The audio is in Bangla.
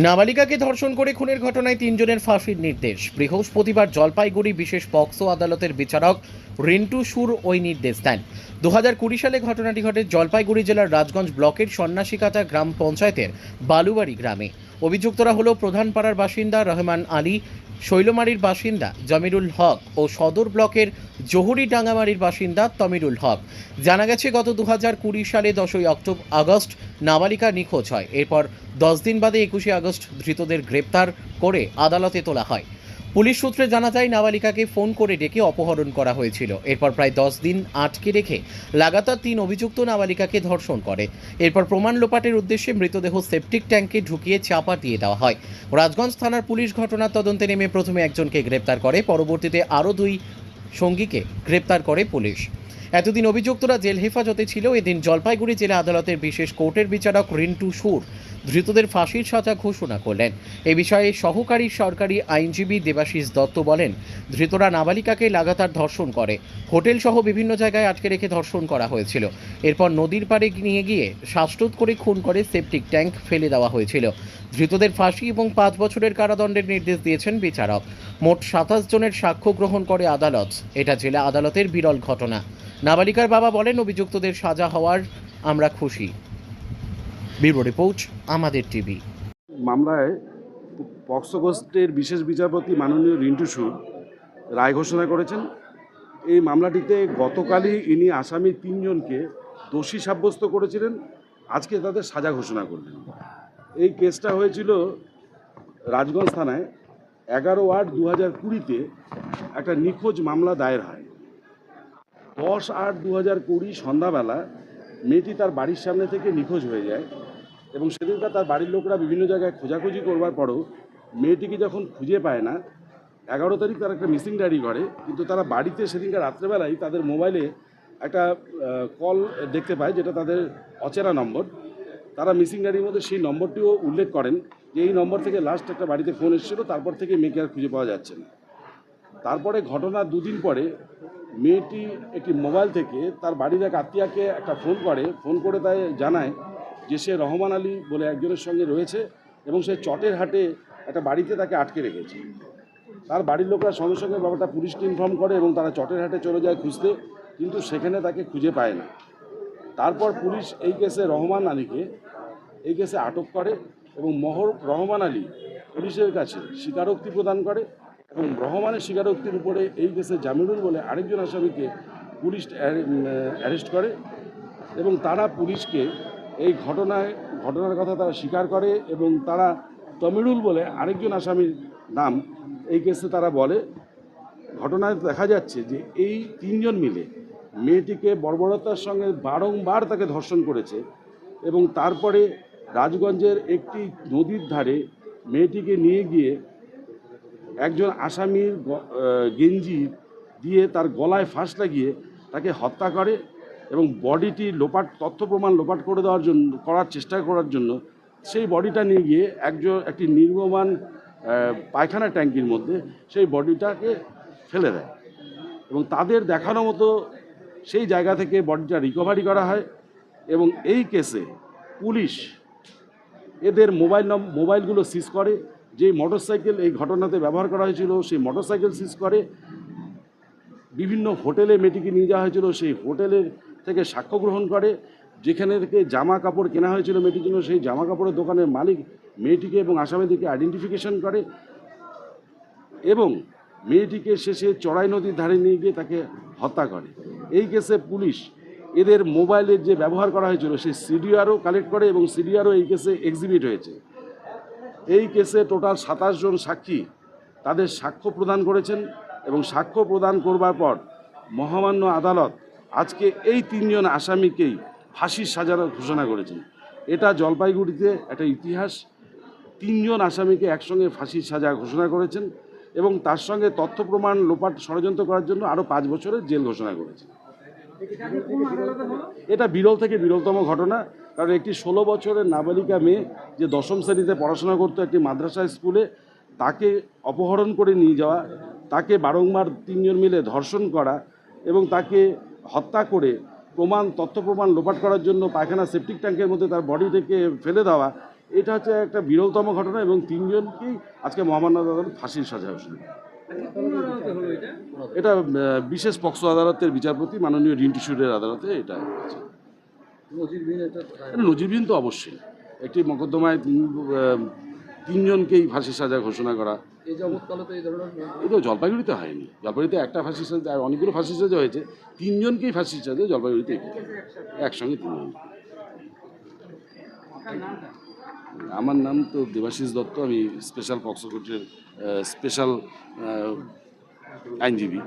নাবালিকাকে ধর্ষণ করে খুনের ঘটনায় তিনজনের ফাঁসির নির্দেশ। বৃহস্পতিবার জলপাইগুড়ি বিশেষ পক্সো আদালতের বিচারক রিন্টু সুর ওই নির্দেশ দেন। দু সালে ঘটনাটি ঘটে জলপাইগুড়ি জেলার রাজগঞ্জ ব্লকের সন্ন্যাসীকাটা গ্রাম পঞ্চায়েতের বালুবাড়ি গ্রামে। অভিযুক্তরা হল প্রধান পাড়ার বাসিন্দা রহমান আলী শৈলমারির বাসিন্দা জমিরুল হক ও সদর ব্লকের জহুরি ডাঙ্গামারির বাসিন্দা তমিরুল হক। জানা গেছে, গত দু কুড়ি সালে দশই অক্টোবর আগস্ট নাবালিকা নিখোঁজ হয়। এরপর দশ দিন বাদে একুশে আগস্ট ধৃতদের গ্রেপ্তার করে আদালতে তোলা হয়। পুলিশ সূত্রে জানা যায়, নাবালিকাকে ফোন করে ডেকে অপহরণ করা হয়েছিল। এরপর প্রায় দশ দিন আটকে রেখে লাগাতার তিন অভিযুক্ত নাবালিকাকে ধর্ষণ করে। এরপর প্রমাণ লোপাটের উদ্দেশ্যে মৃতদেহ সেপটিক ট্যাঙ্কে ঢুকিয়ে চাপা দিয়ে দেওয়া হয়। রাজগঞ্জ থানার পুলিশ ঘটনার তদন্তে নেমে প্রথমে একজনকে গ্রেপ্তার করে, পরবর্তীতে আরও দুই সঙ্গীকে গ্রেপ্তার করে পুলিশ। এতদিন অভিযুক্তরা জেল হেফাজতে ছিল। এদিন জলপাইগুড়ি জেলা আদালতের বিশেষ কোর্টের বিচারক রিন্টু সুর ধৃতদের ফাঁসির সাজা ঘোষণা করলেন। এ বিষয়ে সহকারী সরকারি আইনজীবী দেবাশিস দত্ত বলেন, ধৃতরা নাবালিকাকে লাগাতার ধর্ষণ করে। হোটেল সহ বিভিন্ন জায়গায় আটকে রেখে ধর্ষণ করা হয়েছিল। এরপর নদীর পাড়ে নিয়ে গিয়ে শ্বাসরোধ করে খুন করে সেপটিক ট্যাঙ্ক ফেলে দেওয়া হয়েছিল। ধৃতদের ফাঁসি এবং পাঁচ বছরের কারাদণ্ডের নির্দেশ দিয়েছেন বিচারক। মোট সাতাশ জনের সাক্ষ্য গ্রহণ করে আদালত। এটা জেলা আদালতের বিরল ঘটনা। নাবালিকার বাবা বলেন, অভিযুক্তদের সাজা হওয়ার আমরা খুশি। ব্যুরো রিপোর্ট, আমাদের টিভি। মামলায় পক্সো কোস্টের বিশেষ বিচারপতি মাননীয় রিন্টু সুর রায় ঘোষণা করেছেন। এই মামলাটিতে গতকালই ইনি আসামি তিনজনকে দোষী সাব্যস্ত করেছিলেন। আজকে তাদের সাজা ঘোষণা করলেন। এই কেসটা হয়েছিল রাজগঞ্জ থানায় এগারো আট দু হাজার কুড়িতে একটা নিখোঁজ মামলা দায়ের হয়। দশ আট দু হাজার কুড়ি সন্ধ্যাবেলা মেয়েটি তার বাড়ির সামনে থেকে নিখোঁজ হয়ে যায়। এবং সেদিনকার তার বাড়ির লোকরা বিভিন্ন জায়গায় খোঁজাখুঁজি করবার পরও মেয়েটিকে যখন খুঁজে পায় না, এগারো তারিখ তারা একটা মিসিং ডায়েরি করে কিন্তু তারা বাড়িতে সেদিনকার রাত্রেবেলায় তাদের মোবাইলে একটা কল দেখতে পায় যেটা তাদের অচেনা নম্বর। তারা মিসিং ডায়েরির মধ্যে সেই নম্বরটিও উল্লেখ করেন যে এই নম্বর থেকে লাস্ট একটা বাড়িতে ফোন এসেছিল, তারপর থেকে মেয়েকে আর খুঁজে পাওয়া যাচ্ছে না। তারপরে ঘটনার দুদিন পরে মেয়েটি একটি মোবাইল থেকে তার বাড়ির এক আত্মীয়াকে একটা ফোন করে ফোন করে তাই জানায় যে সে রহমান আলী বলে একজনের সঙ্গে রয়েছে এবং সে চটের হাটে একটা বাড়িতে তাকে আটকে রেখেছে। তার বাড়ির লোকরা সঙ্গে সঙ্গে ব্যাপারটা পুলিশকে ইনফর্ম করে এবং তারা চটের হাটে চলে যায় খুঁজতে, কিন্তু সেখানে তাকে খুঁজে পায় না। তারপর পুলিশ এই কেসে রহমান আলীকে, এই কেসে আটক করে এবং মহর, রহমান আলী পুলিশের কাছে স্বীকারোক্তি প্রদান করে এবং রহমানের স্বীকারোক্তির উপরে এই কেসে জামিরুল বলে আরেকজন আসামিকে পুলিশ অ্যারেস্ট করে এবং তারা পুলিশকে এই ঘটনায়, ঘটনার কথা তারা স্বীকার করে এবং তারা তমিরুল বলে আরেকজন আসামির নাম, এই কেসে তারা বলে, ঘটনায় দেখা যাচ্ছে যে এই তিনজন মিলে মেয়েটিকে বর্বরতার সঙ্গে বারংবার তাকে ধর্ষণ করেছে এবং তারপরে রাজগঞ্জের একটি নদীর ধারে মেয়েটিকে নিয়ে গিয়ে একজন আসামির গেঞ্জি দিয়ে তার গলায় ফাঁস লাগিয়ে তাকে হত্যা করে এবং বডিটি লোপাট, তথ্য প্রমাণ লোপাট করে দেওয়ার জন্য, করার চেষ্টা করার জন্য, সেই বডিটা নিয়ে গিয়ে একজন, একটি নির্মমান পায়খানা ট্যাঙ্কির মধ্যে সেই বডিটাকে ফেলে দেয়। এবং তাদের দেখানো মতো সেই জায়গা থেকে বডিটা রিকভারি করা হয় এবং এই কেসে পুলিশ এদের মোবাইল নম, মোবাইলগুলো সিজ করে। যে মোটরসাইকেল এই ঘটনাতে ব্যবহার করা হয়েছিল, সেই মোটরসাইকেল সিজ করে। বিভিন্ন হোটেলে মেয়েটিকে নিয়ে যাওয়া হয়েছিল, সেই হোটেলের থেকে সাক্ষ্য গ্রহণ করে, যেখানে থেকে জামা কাপড় কেনা হয়েছিল মেয়েটির জন্য, সেই জামা কাপড়ের দোকানের মালিক মেয়েটিকে এবং আসামিদেরকে আইডেন্টিফিকেশন করে এবং মেয়েটিকে শেষে চড়াই নদীর ধারে নিয়ে গিয়ে তাকে হত্যা করে। এই কেসে পুলিশ এদের মোবাইলের যে ব্যবহার করা হয়েছিল, সেই সিডিআরও কালেক্ট করে এবং সিডিআরও এই কেসে এক্সিবিট হয়েছে। এই কেসে টোটাল সাতাশ জন সাক্ষী তাদের সাক্ষ্য প্রদান করেছেন এবং সাক্ষ্য প্রদান করবার পর মহামান্য আদালত আজকে এই তিনজন আসামিকেই ফাঁসির সাজার ঘোষণা করেছেন। এটা জলপাইগুড়িতে একটা ইতিহাস। তিনজন আসামিকে একসঙ্গে ফাঁসির সাজা ঘোষণা করেছেন এবং তার সঙ্গে তথ্য প্রমাণ লোপাট ষড়যন্ত্র করার জন্য আরও পাঁচ বছরের জেল ঘোষণা করেছে এটা বিরল থেকে বিরলতম ঘটনা, কারণ একটি ষোলো বছরের নাবালিকা মেয়ে যে দশম শ্রেণীতে পড়াশোনা করতো একটি মাদ্রাসা স্কুলে, তাকে অপহরণ করে নিয়ে যাওয়া, তাকে বারংবার তিনজন মিলে ধর্ষণ করা এবং তাকে হত্যা করে প্রমাণ, তথ্য প্রমাণ লোপাট করার জন্য পায়খানা সেপটিক ট্যাঙ্কের মধ্যে তার বডি থেকে ফেলে দেওয়া, এটা হচ্ছে একটা বিরলতম ঘটনা এবং তিনজনকেই আজকে মহামান্য আদালত ফাঁসির সাজা হয়েছিল এটা বিশেষ পক্সো আদালতের বিচারপতি, মাননীয় রিন্টু সুরের আদালতে এটা। নজিরবিহীন তো অবশ্যই একটি মকদ্দমায় তিনজনকেই ফাঁসির সাজা ঘোষণা করা তো এটা জলপাইগুড়িতে হয়নি। জলপাইগুড়িতে একটা সাজা, আর অনেকগুলো ফাঁসির সাজা হয়েছে। তিনজনকেই ফাঁসির সাজা জলপাইগুড়িতে একসঙ্গে তিনজন। আমার নাম তো দেবাশিস দত্ত, আমি স্পেশাল পক্সো কোর্টের স্পেশাল আইনজীবী।